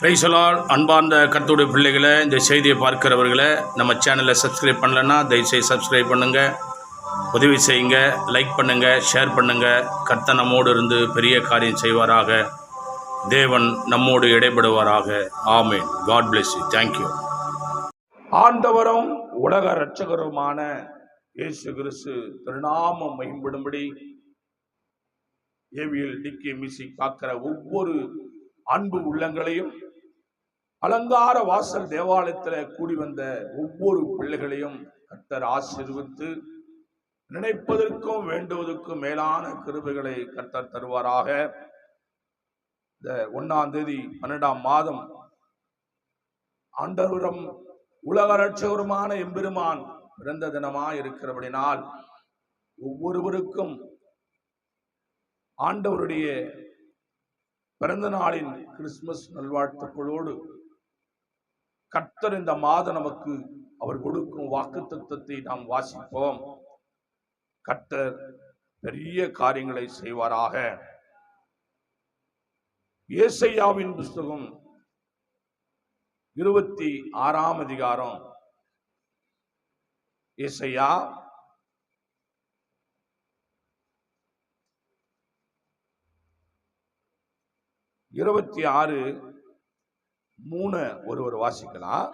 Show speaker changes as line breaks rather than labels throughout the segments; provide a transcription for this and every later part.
பிரைசலால் அன்பார்ந்த கர்த்தருடைய பிள்ளைகளை இந்த செய்தியை பார்க்கிறவர்களை நம்ம சேனலை சப்ஸ்கிரைப் பண்ணலன்னா தயவுசெய்து சப்ஸ்கிரைப் பண்ணுங்கள் உதவி செய்யுங்க லைக் பண்ணுங்கள் ஷேர் பண்ணுங்கள் கர்த்தனமோடு நம்மோடு இருந்து பெரிய காரியம் செய்வாராக. தேவன் நம்மோடு இடைபடுவாராக. ஆமேன். God bless you thank you ஆண்டவரும் உலக இரட்சகருமான இயேசு கிறிஸ்து திருநாமம் மகிம்படும்படி ஏவியல் டிக்கி மிசி பார்க்கிற ஒவ்வொரு அன்பு உள்ளங்களையும் அலங்கார வாசல் தேவாலயத்தில் கூடி வந்த ஒவ்வொரு பிள்ளைகளையும் கர்த்தர் ஆசீர்வித்து நினைப்பதற்கும் வேண்டுவதற்கும் மேலான கிருபைகளை கர்த்தர் தருவாராக. இந்த ஒன்னாம் தேதி பன்னெண்டாம் மாதம் ஆண்டவரும் உலக ரட்சகருமான எம்பெருமான் பிறந்த தினமாக இருக்கிறபடினால் ஒவ்வொருவருக்கும் ஆண்டவருடைய பிறந்த நாளின் கிறிஸ்துமஸ் நல்வாழ்த்துக்களோடு கர்த்தர் இந்த மாதம் நமக்கு அவர் கொடுக்கும் வாக்கு நாம் வாசிப்போம். கர்த்தர் பெரிய காரியங்களை செய்வாராக. ஏசையாவின் புஸ்தகம் இருபத்தி ஆறாம் அதிகாரம். ஏசையா இருபத்தி ஆறு மூணு ஒருவர் வாசிக்கலாம்.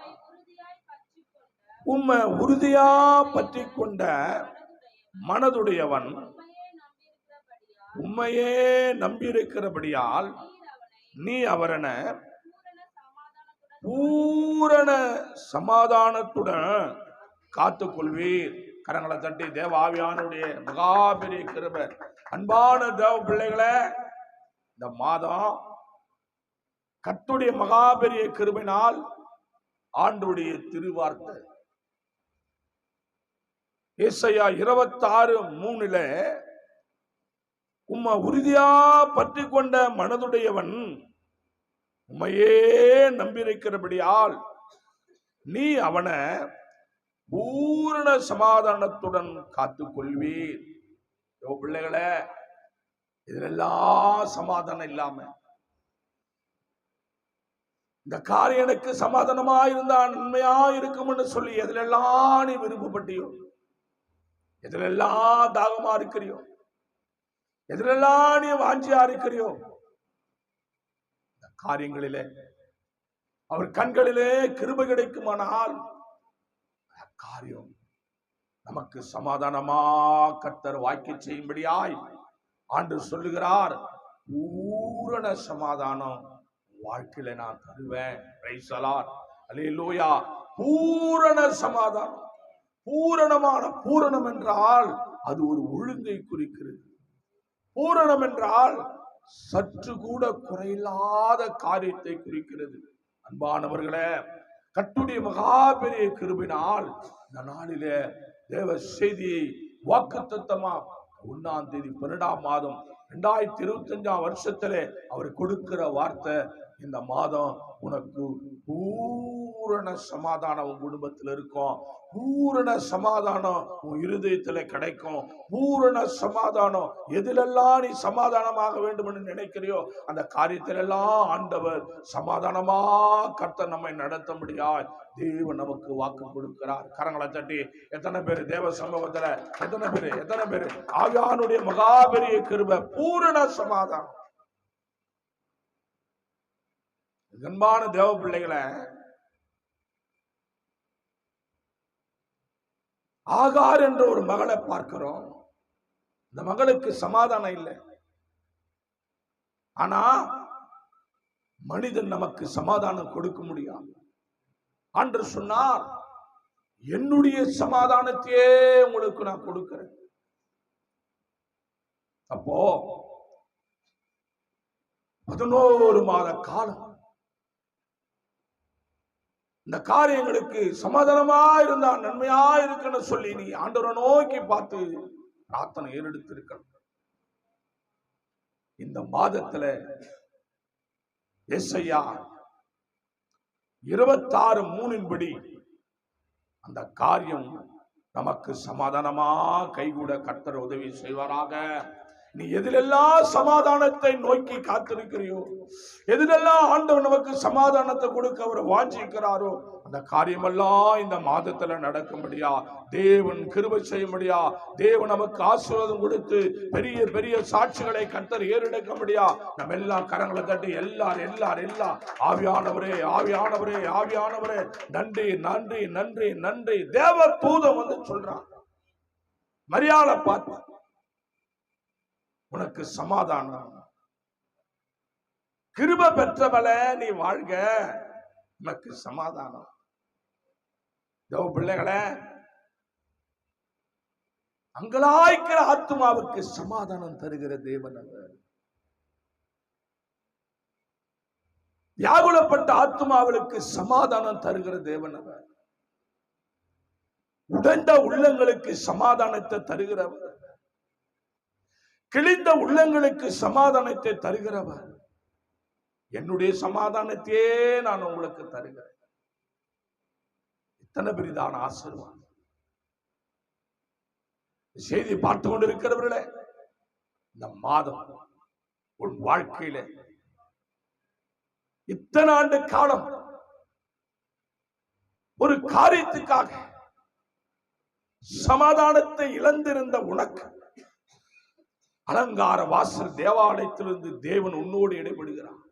உம்மை உறுதியா பற்றி கொண்ட மனதுடையவன் உண்மையே நம்பியிருக்கிறபடியால் நீ அவரன பூரண சமாதானத்துடன் காத்துக்கொள்வீர். கரங்களை தட்டி தேவ ஆவியானுடைய மகாபெரிய கிருபை. அன்பான தேவ பிள்ளைகளை இந்த மாதம் கர்த்தருடைய மகாபெரிய கிருபினால் ஆண்டுடைய திருவார்த்தை. ஏசையா இருபத்தாறு மூணுல உம்மை உறுதியா பற்றி கொண்ட மனதுடையவன் உம்மையே நம்பியிருக்கிறபடியால் நீ அவனை பூரண சமாதானத்துடன் காத்துக்கொள்வீர். யோ பிள்ளைகளே இதிலெல்லாம் சமாதானம் இல்லாம இந்த காரியம் எனக்கு சமாதானமா இருந்தா நன்மையா இருக்கும்னு சொல்லி எதிலெல்லாம் நீ விருப்பப்பட்டியோ? எதிலெல்லாம் தாகமா இருக்கிறியோ? எதிலெல்லாம் நீ வாஞ்சியா இருக்கிறியோ? இந்த காரியங்களிலே அவர் கண்களிலே கிருப கிடைக்குமானால் காரியம் நமக்கு சமாதானமா கர்த்தர் வாக்கி செய்யும்படியாய் ஆண்டு சொல்லுகிறார். பூரண சமாதானம். வாழ்க்கையில நான் தருவேன். பிரைசலார் பூரண சமாதானம். பூரணமான பூரணம் என்றால் அது ஒரு ஒழுங்கை குறிக்கிறது. பூரணம் என்றால் சற்று கூட குறையில்லாத காரியத்தை குறிக்கிறது. அன்பானவர்களே கட்டுடைய மகா பெரிய கிருபினால் இந்த நாளிலே தேவ செய்தியை வாக்குத்தத்தமா ஒன்னாம் தேதி பன்னெண்டாம் மாதம் ரெண்டாயிரத்தி இருபத்தி அஞ்சாம் அவர் கொடுக்கிற வார்த்தை இந்த மாதம் உனக்கு பூரண சமாதானம் உன் குடும்பத்தில் இருக்கும். பூரண சமாதானம் உன் இருதயத்துல கிடைக்கும். பூரண சமாதானம் எதிலெல்லாம் நீ சமாதானமாக வேண்டும் என்று நினைக்கிறியோ அந்த காரியத்திலெல்லாம் ஆண்டவர் சமாதானமா கர்த்த நம்மை நடத்த முடியாது தேவன் நமக்கு வாக்கு கொடுக்கிறார். கரங்களை தட்டி எத்தனை பேர் தேவ சமூகத்துல எத்தனை பேர் எத்தனை பேர்? ஆவியானுடைய மகாபெரிய கிருப பூரண சமாதானம். அன்பான தேவ பிள்ளைகளை ஆகார் என்ற ஒரு மகளை பார்க்கிறோம். இந்த மகளுக்கு சமாதானம் இல்லை. ஆனா மனிதன் நமக்கு சமாதானம் கொடுக்க முடியாது. அன்று சொன்னார் என்னுடைய சமாதானத்தையே உங்களுக்கு நான் கொடுக்கிறேன். அப்போ பதினோரு மாத காலம் இந்த காரியங்களுக்கு சமாதானமா இருந்தா நன்மையா இருக்குன்னு சொல்லி நீ ஆண்டவரை நோக்கி பார்த்து பிரார்த்தனை ஏறெடுத்திருக்கணும். இந்த மாதத்துல எஸ்ஐயா இருபத்தாறு மூணின்படி அந்த காரியம் நமக்கு சமாதானமா கைகூட கர்த்தர் உதவி செய்வாராக. நீ எதிலெல்லாம் சமாதானத்தை நோக்கி காத்திருக்கிறியோ? எதிலெல்லாம் ஆண்டவர் நமக்கு சமாதானத்தை கொடுக்க அவர் வாஞ்சிக்கிறாரோ? அந்த காரியமெல்லாம் இந்த மாதத்துல நடக்கும்படியா? தேவன் கிருபை செய்யும்படியா? தேவன் நமக்கு ஆசீர்வாதம் கொடுத்து பெரிய பெரிய சாட்சிகளை கத்தர் ஏறெடுக்கும்படியா? நம்ம எல்லாம் கரங்களை தட்டி எல்லார் எல்லார் எல்லா ஆவியானவரே ஆவியானவரே ஆவியானவரே நன்றி நன்றி நன்றி நன்றி. தேவ தூதம் வந்து சொல்றான். மரியாதை பார்த்து. உனக்கு சமாதானம். கிருப பெற்றவள நீ வாழ்க. உனக்கு சமாதானம். தேவ பிள்ளைகளே அங்கலாய்க்கிற ஆத்மாவுக்கு சமாதானம் தருகிற தேவன் அவர். வியாகுலப்பட்ட ஆத்மாவுக்கு சமாதானம் தருகிற தேவன் அவர். உடண்ட உள்ளங்களுக்கு சமாதானத்தை தருகிறவர். கிழிந்த உள்ளங்களுக்கு சமாதானத்தை தருகிறவர். என்னுடைய சமாதானத்தையே நான் உங்களுக்கு தருகிறேன். இத்தனை பெரிதான ஆசீர்வாதம். செய்தி பார்த்து கொண்டிருக்கிறவர்களே இந்த மாதம் உன் வாழ்க்கையில இத்தனை ஆண்டு காலம் ஒரு காரியத்துக்காக சமாதானத்தை இழந்திருந்த உனக்கு அலங்கார வாசல் தேவாலயத்திலிருந்து தேவன் உன்னோடு இடைபடுகிறான்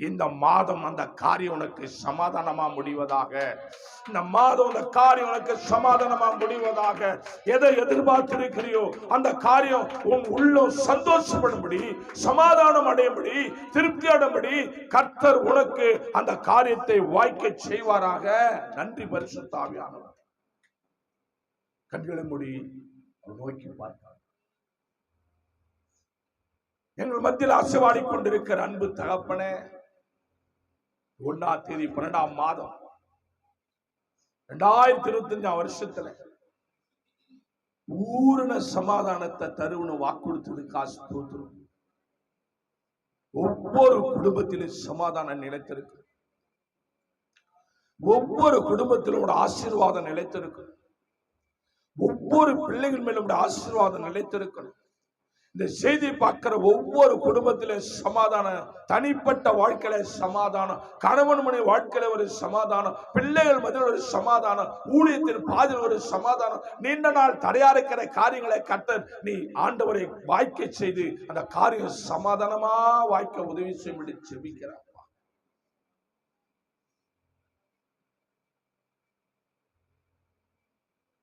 இந்த மாதம் அந்த காரியம் உனக்கு சமாதானமா முடிவதாக இந்த மாதம் அந்த காரியம் உனக்கு சமாதானமா முடிவதாக எதை எதிர்பார்த்திருக்கிறியோ அந்த காரியம் உன் உள்ளம் சந்தோஷப்படும்படி சமாதானம் அடையும்படி திருப்தி அடையும்படி கர்த்தர் உனக்கு அந்த காரியத்தை வாய்க்க செய்வாராக. நன்றி பரிசுத்தாவியானவர் கண்களை மூடி நோக்கி பார்த்தார் எங்கள் மத்தியில் ஆசைவாடி கொண்டிருக்கிற அன்பு தகப்பனே ஒன்னாம் தேதி பன்னெண்டாம் மாதம் ரெண்டாயிரத்தி இருபத்தி அஞ்சாம் வருஷத்துல பூரண சமாதானத்தை தருவனு வாக்குறுத்தது காசு தோத்துரும். ஒவ்வொரு குடும்பத்திலும் சமாதானம் நிலைத்திருக்கு. ஒவ்வொரு குடும்பத்திலும் ஒரு ஆசீர்வாதம் நிலைத்திருக்கு. ஒவ்வொரு பிள்ளைகள் மேலும் ஆசீர்வாதம் நிலைத்திருக்கணும். இந்த செய்தி பார்க்கிற ஒவ்வொரு குடும்பத்திலும் சமாதானம் தனிப்பட்ட வாழ்க்கையில சமாதானம் கணவன் மனை வாழ்க்கையில ஒரு சமாதானம் பிள்ளைகள் மத்தியில் ஒரு சமாதானம் ஊழியத்தின் பாதையில் ஒரு சமாதானம். நீண்ட நாள் தடையா இருக்கிற காரியங்களை கத்தர் நீ ஆண்டவரை வாய்க்க செய்து அந்த காரியம் சமாதானமா வாய்க்க உதவி செய்யும்படி செபிக்கிறார்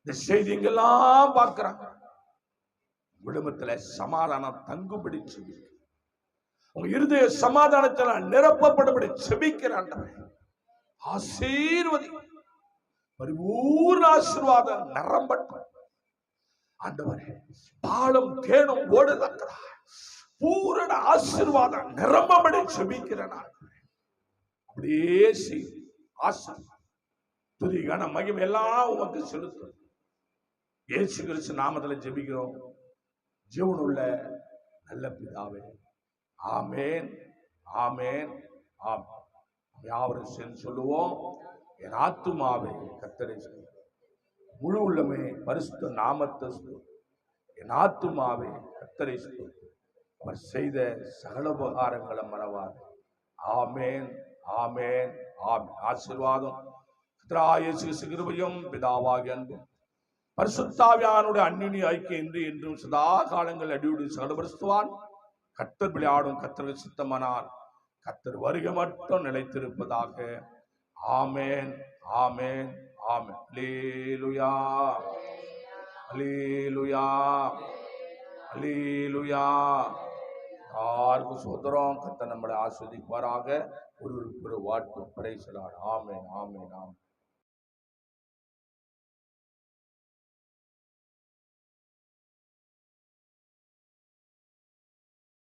இந்த செய்தி எங்கெல்லாம் பார்க்கிறாங்க குடும்பத்துல சமாதானம் தங்கும்படி செபிக்கிறேன். உங்க இருதய சமாதானத்தை நிரப்பப்படும்படி செபிக்கிறான் ஆசீர்வதி பரிபூர்ண ஆசீர்வாதம் நிரம்பட்டும். ஆண்டவரே பாலும் தேனும் ஓடுதக்கிறா பூரண ஆசீர்வாதம் நிரம்பபடி செபிக்கிறேன் அப்படியே செய். ஆசை துதி கன மகிமை எல்லாம் உமக்கு செலுத்தும். ஏசு கிறிஸ்து நாமத்துல ஜெபிக்கிறோம். ஜீவனுள்ள நல்ல பிதாவே. ஆமேன். ஆமேன். ஆம். யாவரும் சென்று சொல்லுவோம் என் ஆத்துமாவே கத்தரை சொல்லு. முழு உள்ளமே பரிசுத்த நாமத்தை சொல்லு. என் ஆத்துமாவே கத்தரை சொல்லு. அவர் செய்த சகல உபகாரங்களை மறவாது. ஆமேன். ஆமேன். ஆமேன். ஆசீர்வாதம். கர்த்தராகிய கிருபையும் பிதாவாகிய அன்பும் பரிசுத்தாவியானுடைய அந்நினி ஐக்கிய இன்று என்றும் சதா காலங்கள் அடியோடு சகலபரிசுவான் கத்தர் விளையாடும் கத்தர் சித்தமானார். கத்தர் வருகை மட்டும் நிலைத்திருப்பதாக. ஆமேன் ஆமேன் ஆமேன். லேலுயா அலீலுயா அலீலுயா யாருக்கும் சோதரம். கத்த நம்மளை ஆஸ்வதிப்பாராக ஒரு ஒரு வாட்டு படைசலார். ஆமேன் ஆமேன் ஆமேன்.